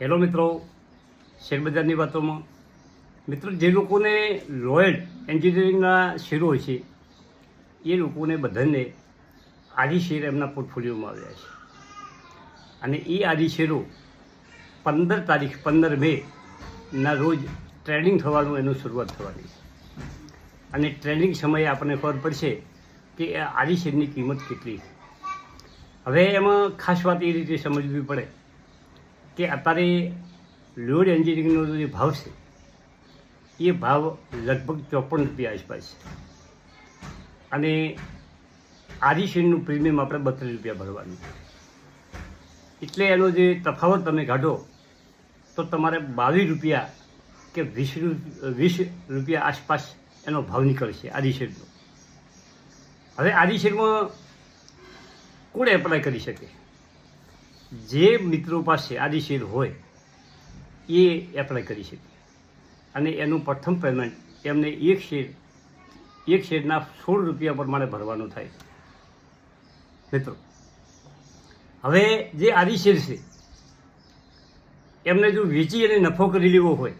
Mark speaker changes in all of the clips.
Speaker 1: Hello મિત્રો, શેરબજારની વાતોમાં. મિત્રો, જે લોકોને લોયલ એન્જિનિયરિંગના શેરો હોય છે, એ લોકોને બધાને આદિ શેર એમના પોર્ટફોલિયોમાં આવ્યા છે. અને એ આદિ શેરો પંદર તારીખ, પંદર મે ના રોજ ટ્રેડિંગ થવાનું, એનું શરૂઆત થવાની છે. અને ટ્રેડિંગ સમયે આપણને ખબર પડશે કે આદિ શેરની કિંમત કેટલી હવે એમાં ખાસ વાત એ રીતે સમજવી પડે કે અત્યારે લોડ એન્જિનિયરિંગનો જે ભાવ છે, એ ભાવ લગભગ ચોપન રૂપિયા આસપાસ છે. અને આદિ પ્રીમિયમ આપણે બત્રીસ રૂપિયા ભરવાનું એટલે એનો જે તફાવત તમે કાઢો, તો તમારે બાવીસ રૂપિયા કે વીસ વીસ રૂપિયા આસપાસ એનો ભાવ નીકળશે આદિશેરનો હવે આદિશેરમાં કોણ એપ્લાય કરી શકે? જે મિત્રો પાસે આદિ હોય, એ એપ્લાય કરી શકે. અને એનું પ્રથમ પેમેન્ટ એમને એક શેર, એક શેરના સોળ રૂપિયા પ્રમાણે ભરવાનું થાય. મિત્રો, હવે જે આદિ છે, એમને જો વેચી અને નફો કરી લેવો હોય,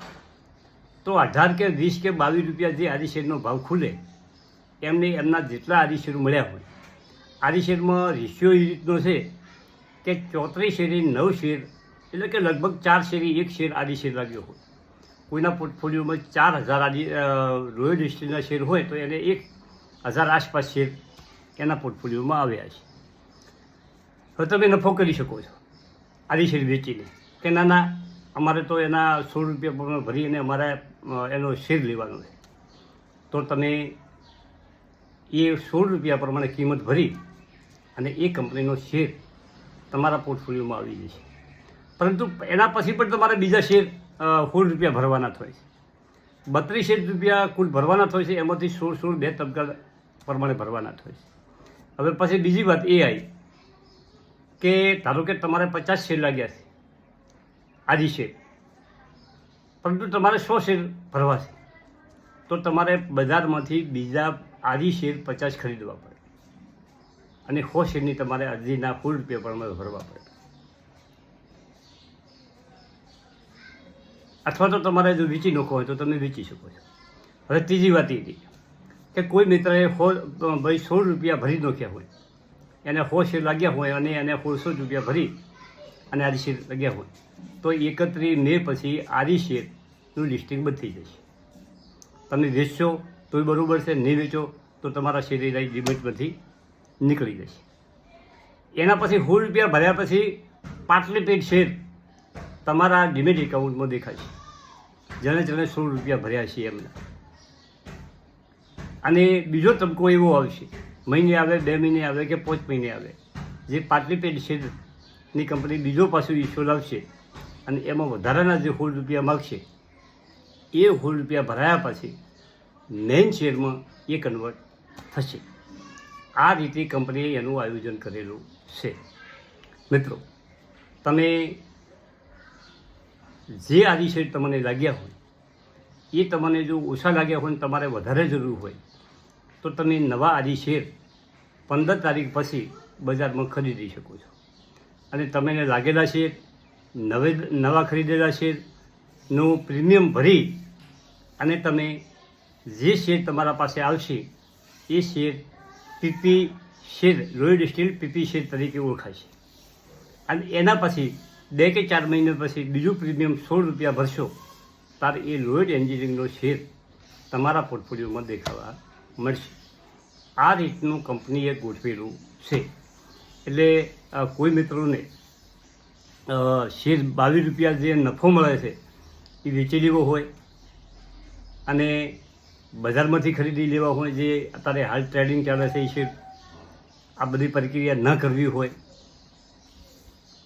Speaker 1: તો અઢાર કે વીસ કે બાવીસ રૂપિયા જે આદિ શેરનો ભાવ ખુલે, એમને એમના જેટલા આદિ શેર મળ્યા હોય. આદિ શેરમાં રેશિયો એ રીતનો છે કે ચોત્રીસ શેરી, નવ શેર, એટલે કે લગભગ ચાર શેરી, એક શેર આદિ શેર લાગ્યો હોય. કોઈના પોર્ટફોલિયોમાં ચાર હજાર આદિ રોયલ હિસ્ટ્રીના શેર હોય તો એને એક હજાર આસપાસ શેર એના પોર્ટફોલિયોમાં આવ્યા છે. હવે તમે નફો કરી શકો છો. આદિ શેર વેચીને. કે ના ના, અમારે તો એના સોળ રૂપિયા ભરીને અમારે એનો શેર લેવાનો છે. તો તમે એ સોળ રૂપિયા પ્રમાણે કિંમત ભરી અને એ કંપનીનો શેર તમારા પોર્ટફોલિયોમાં આવી જશે. પરંતુ એના પછી પણ તમારે બીજા શેર સોળ રૂપિયા ભરવાના થાય છે. બત્રીસ રૂપિયા કુલ ભરવાના થાય છે, એમાંથી સોળ સોળ બે તબક્કા પ્રમાણે ભરવાના થાય છે. હવે પછી બીજી વાત એ આવી કે ધારો કે તમારે પચાસ શેર લાગ્યા છે, આજી શેર. પરંતુ તમારે સો શેર ભરવા છે. તો તમારે બજારમાંથી બીજા આજી શેર પચાસ ખરીદવા પડે. અને સો શેરની તમારે અરજીના ફૂલ રૂપિયા પ્રમાણે ભરવા પડે. અથવા તો તમારે જો વેચી નાખો હોય તો તમે વેચી શકો છો. હવે ત્રીજી વાત એ હતી કે કોઈ મિત્રએ હો ભાઈ સોળ રૂપિયા ભરી નાખ્યા હોય, એને સો શેર લાગ્યા હોય અને એને સોળસો રૂપિયા ભરી અને આદિ શેર લાગ્યા હોય, તો એકત્રીસ મે પછી આદિ શેરનું લિસ્ટિંગ બંધ થઈ જશે. તમે વેચશો તોય બરાબર છે, નહીં વેચો તો તમારા શેર એ લિમિટમાંથી નીકળી જશે એના પછી સોળ રૂપિયા ભર્યા પછી પાટલી પેટ શેર તમારા ડિમેટ એકાઉન્ટમાં દેખાશે. જેને જેને સોળ રૂપિયા ભર્યા છે એમને. અને બીજો તબક્કો એવો આવશે. મહિને આવે, બે મહિને આવે કે પાંચ મહિને આવે. જે પાટલી પેટ શેરની કંપની બીજો પાછું ઇસ્યુ લાવશે અને એમાં વધારાના જે સોળ રૂપિયા માગશે, એ સોળ રૂપિયા ભરાયા પછી મેઇન શેરમાં એ કન્વર્ટ થશે. આ રીતે કંપનીએ એનું આયોજન કરેલું છે. મિત્રો, તમે જે આદિશેડ તમને લાગ્યા હોય, એ તમને જો ઓછા લાગ્યા હોય તમારે વધારે જરૂર હોય, તો તમે નવા આદિશેર પંદર તારીખ પછી બજારમાં ખરીદી શકો છો. અને તમને લાગેલા શેર, નવે, નવા ખરીદેલા શેરનું પ્રીમિયમ ભરી અને તમે જે શેર તમારા પાસે આવશે, એ share PP share Lloyd Steel PP share તરીકે ઓળખાય છે. અને એના પછી બે કે ચાર મહિના પછી બીજું પ્રીમિયમ સોળ રૂપિયા ભરશો ત્યારે એ લોયડ એન્જિનિયરિંગનો શેર તમારા પોર્ટફોલિયોમાં દેખાવા મળશે. આ રીતનું કંપનીએ ગોઠવેલું છે. એટલે કોઈ મિત્રોને શેર બાવીસ રૂપિયા જે નફો મળે છે, એ વેચી લેવો હોય, અને બજારમાંથી ખરીદી લેવા હોય જે અત્યારે હાલ ટ્રેડિંગ ચાલે છે, એ આ બધી પ્રક્રિયા ન કરવી હોય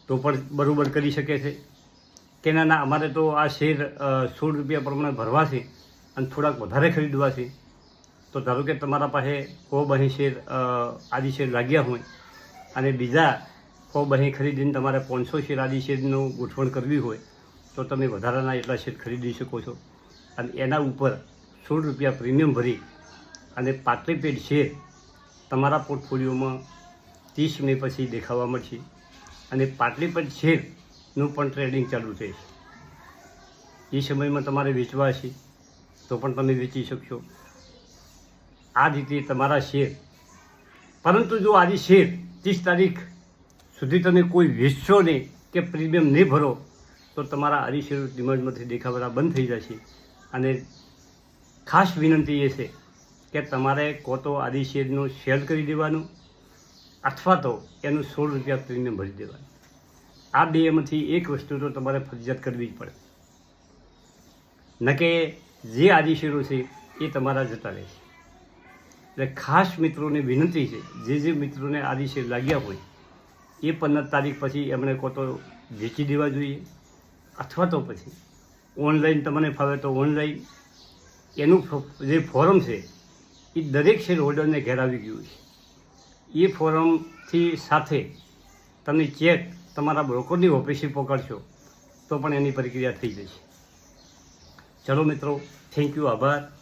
Speaker 1: તો પણ બરાબર કરી શકે છે. કે ના ના અમારે તો આ શેર સોળ રૂપિયા પ્રમાણે ભરવા છે અને થોડાક વધારે ખરીદવા છે. તો ધારો કે તમારા પાસે કો બહી શેર આદિ શેર લાગ્યા હોય અને બીજા સો બહી ખરીદીને તમારે પાંચસો શેર આદિ શેરનું ગોઠવણ કરવી હોય તો તમે વધારાના એટલા શેર ખરીદી શકો છો. અને એના ઉપર સોળ રૂપિયા પ્રીમિયમ ભરી અને પાટલી પેડ શેર તમારા પોર્ટફોલિયોમાં ત્રીસ મે પછી દેખાવા મળશે. અને પાટલી પેડ શેરનું પણ ટ્રેડિંગ ચાલુ થશે એ સમયમાં તમારે વેચવા છે તો પણ તમે વેચી શકશો. આ રીતે તમારા શેર, પરંતુ જો આજે શેર ત્રીસ તારીખ સુધી તમે કોઈ વેચશો નહીં કે પ્રીમિયમ નહીં ભરો, તો તમારા આરી શેર ડિમાન્ડમાંથી દેખાવાના બંધ થઈ જશે. અને ખાસ વિનંતી એ છે કે તમારે કો તો આદિ શેરનું સેલ કરી દેવાનું અથવા તો એનું સોળ રૂપિયા પ્રીમિયમ ભરી દેવાનું. આ બેમાંથી એક વસ્તુ તો તમારે ફરજિયાત કરવી જ પડે. ન કે જે આદિ શેરો છે એ તમારા જતા રહેશે. એટલે ખાસ મિત્રોને વિનંતી છે, જે જે મિત્રોને આદિ શેર લાગ્યા હોય, એ પંદર તારીખ પછી એમણે કો તો વેચી દેવા જોઈએ. અથવા તો પછી ઓનલાઈન તમને ફાવે તો ઓનલાઈન એનું જે ફોરમ છે, એ દરેક શેર હોલ્ડરને ઘેરાવી ગયું છે. એ ફોરમથી સાથે તમે ચેક તમારા બ્રોકરની ઓફિસે પકડશો, તો પણ એની પ્રક્રિયા થઈ જશે. ચલો મિત્રો થેન્ક યુ આભાર.